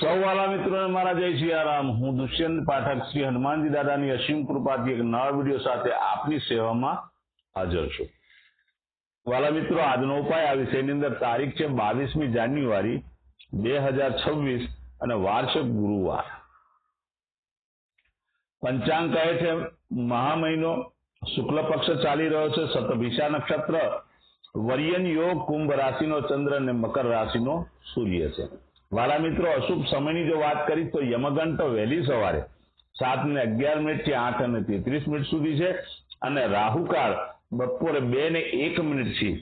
સૌ વાલા મિત્રોને મારા જય સિયારામ હું દુષ્યંત પાઠક શ્રી હનુમાનજી દાદાની અસીમ કૃપાથી એક નવા વીડિયો સાથે આપની સેવામાં હાજર છું. વાલા મિત્રો, આજનો ઉપાય આ વિષયની અંદર તારીખ છે બાવીસમી જાન્યુઆરી બે હજાર છવ્વીસ અને વાર છે ગુરુવાર. પંચાંગ કહે છે, મહા મહિનો શુક્લ પક્ષ ચાલી રહ્યો છે સતભિષા નક્ષત્ર, વર્યન યોગ, કુંભ રાશિનો ચંદ્ર અને મકર રાશિનો સૂર્ય છે. વાલા મિત્રો, અશુભ સમયની જો વાત કરી તો યમગંટ વહેલી સવારે સાત ને અગિયાર મિનિટથી આઠ અને તેત્રીસ મિનિટ સુધી છે અને રાહુકાળ બપોરે બે ને એક મિનિટથી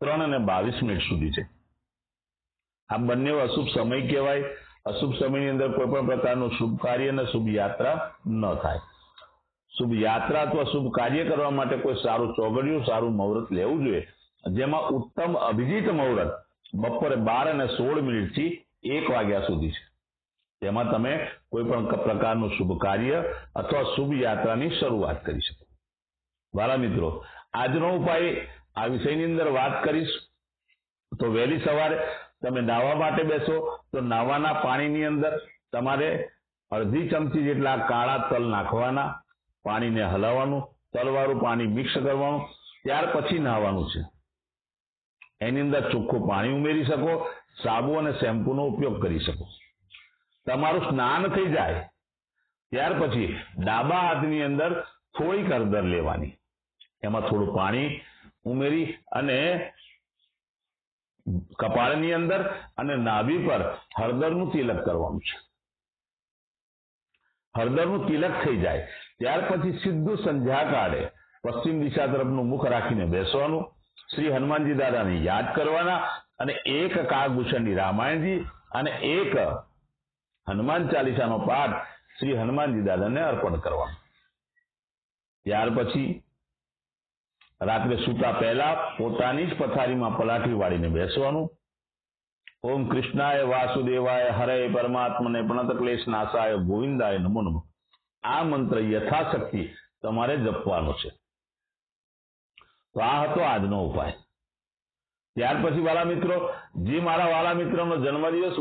ત્રણ અને બાવીસ મિનિટ સુધી છે. આ બંને અશુભ સમય કહેવાય. અશુભ સમયની અંદર કોઈ પણ પ્રકારનું શુભ કાર્ય અને શુભ યાત્રા ન થાય. શુભ યાત્રા અથવા શુભ કાર્ય કરવા માટે કોઈ સારું ચોગડિયું, સારું મુહૂર્ત લેવું જોઈએ. જેમાં ઉત્તમ અભિજીત મુહૂર્ત બપોરે બાર અને સોળ મિનિટથી એક વાગ્યા સુધી છે. તેમાં તમે કોઈ પણ પ્રકારનું શુભ કાર્ય અથવા શુભ યાત્રાની શરૂઆત કરી શકો. વાલા મિત્રો, આજનો ઉપાય આ વિષયની અંદર વાત કરીશ. તો વહેલી સવારે તમે નાહવા માટે બેસો, તો નાહવાના પાણીની અંદર તમારે અડધી ચમચી જેટલા કાળા તલ નાખવાના, પાણીને હલાવવાનું, તલવાળું પાણી મિક્સ કરવાનું, ત્યાર પછી નાહવાનું છે. એની અંદર ચોખ્ખું પાણી ઉમેરી શકો, સાબુ અને શેમ્પૂનો ઉપયોગ કરી શકો. તમારું સ્નાન થઈ જાય, ત્યાર પછી ડાબા હાથની અંદર થોડી કરદર લેવાની. એમાં થોડું પાણી ઉમેરી અને કપાળની અંદર અને નાભી પર હળદરનું તિલક કરવાનું છે. હળદરનું તિલક થઈ જાય, ત્યાર પછી સીધું સંધ્યા કાળે પશ્ચિમ દિશા તરફનું મુખ રાખીને બેસવાનું. શ્રી હનુમાનજી દાદાને યાદ કરવાના અને એક કાગભૂષણની રામાયણજી અને એક હનુમાન ચાલીસાનો પાઠ શ્રી હનુમાનજી દાદાને અર્પણ કરવાનો. ત્યાર પછી રાત્રે સૂતા પહેલા પોતાની જ પથારીમાં પલાઠી વાળીને બેસવાનું. ઓમ કૃષ્ણાય વાસુદેવાય હરે પરમાત્મને પ્રણત ક્લેશ નાશાય ગોવિંદાય નમો નમો. આ મંત્ર યથાશક્તિ તમારે જપવાનો છે. તો આ હતો આજનો ઉપાય. ત્યાર પછી વાલા મિત્રો, જે મારા વાલા મિત્રનો જન્મદિવસ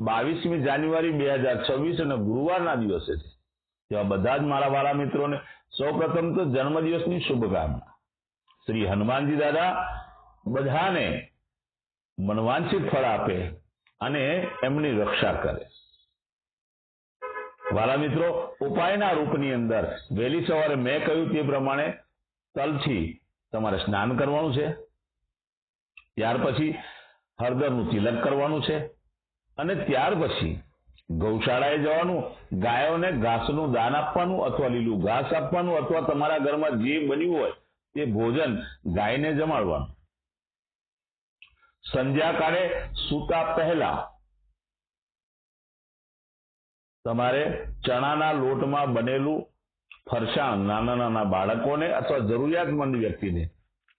બાવીસમી જાન્યુઆરી બે હજાર છવ્વીસ અને ગુરુવારના દિવસે છે. તેવા બધા જ મારા વાલા મિત્રોને સૌ પ્રથમ તો જન્મદિવસની શુભકામના. શ્રી હનુમાનજી દાદા બધાને મનવાંછિત ફળ આપે અને એમની રક્ષા કરે. વાલા મિત્રો, ઉપાયના રૂપની અંદર વહેલી સવારે મેં કહ્યું તે પ્રમાણે તલથી તમારે સ્નાન કરવાનું છે. ત્યાર પછી હળદરનું તિલક કરવાનું છે. અને ત્યાર પછી ગૌશાળાએ જવાનું, ગાયોને ઘાસનું દાન આપવાનું અથવા લીલું ઘાસ આપવાનું અથવા તમારા ઘરમાં જે બન્યું હોય તે ભોજન ગાયને જમાડવાનું. સંધ્યા કાળે સૂતા પહેલા તમારે ચણાના લોટમાં બનેલું ફરસાણ નાના નાના બાળકોને અથવા જરૂરિયાતમંદ વ્યક્તિને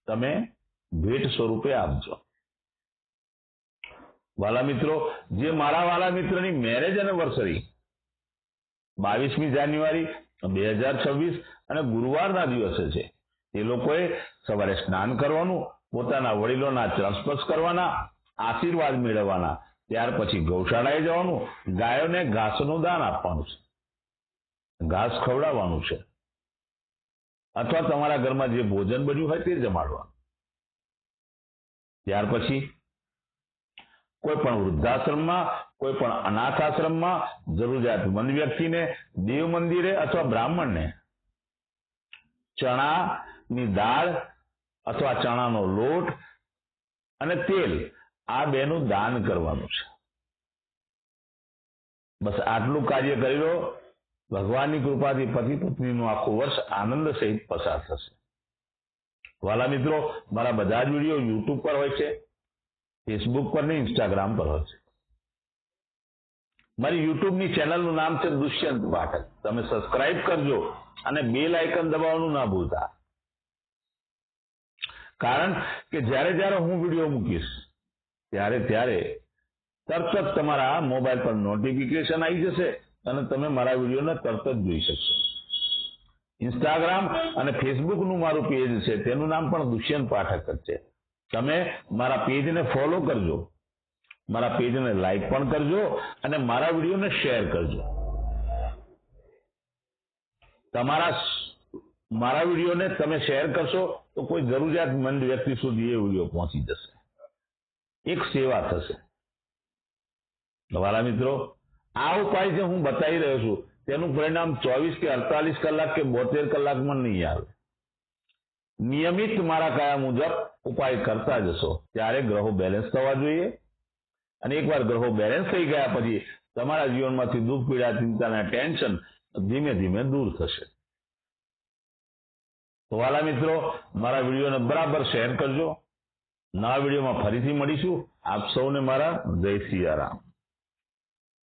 તમે ભેટ સ્વરૂપે આપજો. વાલા મિત્રો, જે મારા વાલા મિત્રની મેરેજ એનિવર્સરી બાવીસમી જાન્યુઆરી, બે હજાર છવ્વીસ અને ગુરુવારના દિવસે છે એ લોકોએ સવારે સ્નાન કરવાનું, પોતાના વડીલોના ચરણસ્પર્શ કરવાના, આશીર્વાદ મેળવવાના, ત્યાર પછી ગૌશાળાએ જવાનું, ગાયોને ઘાસનું દાન આપવાનું છે. ઘાસ ખવડાવવાનું છે. અથવા તમારા ઘરમાં જે ભોજન બન્યું હોય તે જમાડવાનું. ત્યાર પછી કોઈ પણ વૃદ્ધાશ્રમમાં, કોઈ પણ અનાથ આશ્રમમાં જરૂરિયાતમંદ વ્યક્તિને, દેવ મંદિરે અથવા બ્રાહ્મણને ચણાની દાળ અથવા ચણાનો લોટ અને તેલ આ બેનું દાન કરવાનું છે. બસ આટલું કાર્ય કરી લો. ભગવાનની કૃપાથી પતિ પત્નીનું આખું વર્ષ આનંદ સહિત પસાર થશે. વાલા મિત્રો, મારા બધા જ વીડિયો યુટ્યુબ પર હોય છે ફેસબુક પર ને ઇન્સ્ટાગ્રામ પર હોય છે. મારી યુટ્યુબની ચેનલનું નામ છે દુષ્યંત પાઠક. તમે સબસ્ક્રાઇબ કરજો અને બેલ આઇકન દબાવવાનું ના ભૂલતા. કારણ કે જ્યારે જ્યારે હું વીડિયો મૂકીશ, ત્યારે ત્યારે તરત જ તમારા મોબાઈલ પર નોટિફિકેશન આવી જશે. અને તમે મારા વિડીયોને તરત જ જોઈ શકશો. ઇન્સ્ટાગ્રામ અને ફેસબુકનું મારું પેજ છે, તેનું નામ પણ દુષ્યંત પાઠક જ છે. તમે મારા પેજને ફોલો કરજો. મારા પેજને લાઈક પણ કરજો અને મારા વિડીયોને શેર કરજો. તમારા મારા વિડીયોને તમે શેર કરશો તો કોઈ જરૂરિયાતમંદ વ્યક્તિ સુધી એ વીડિયો પહોંચી જશે. એક સેવા થશે. વાલા મિત્રો આ ઉપાય જે હું બતાવી રહ્યો છું, તેનું પરિણામ ચોવીસ કે અડતાલીસ કલાક કે બોતેર કલાકમાં નહીં આવે. નિયમિત મારા કયા મુજબ ઉપાય કરતા જશો. ત્યારે ગ્રહો બેલેન્સ થવા જોઈએ. અને એકવાર ગ્રહો બેલેન્સ થઈ ગયા પછી તમારા જીવનમાંથી દુઃખ, પીડા, ચિંતા અને ટેન્શન ધીમે ધીમે દૂર થશે. તો વાલા મિત્રો, મારા વિડીયોને બરાબર શેર કરજો. નવા વિડીયોમાં ફરીથી મળીશું. આપ સૌને મારા જય સિયારામ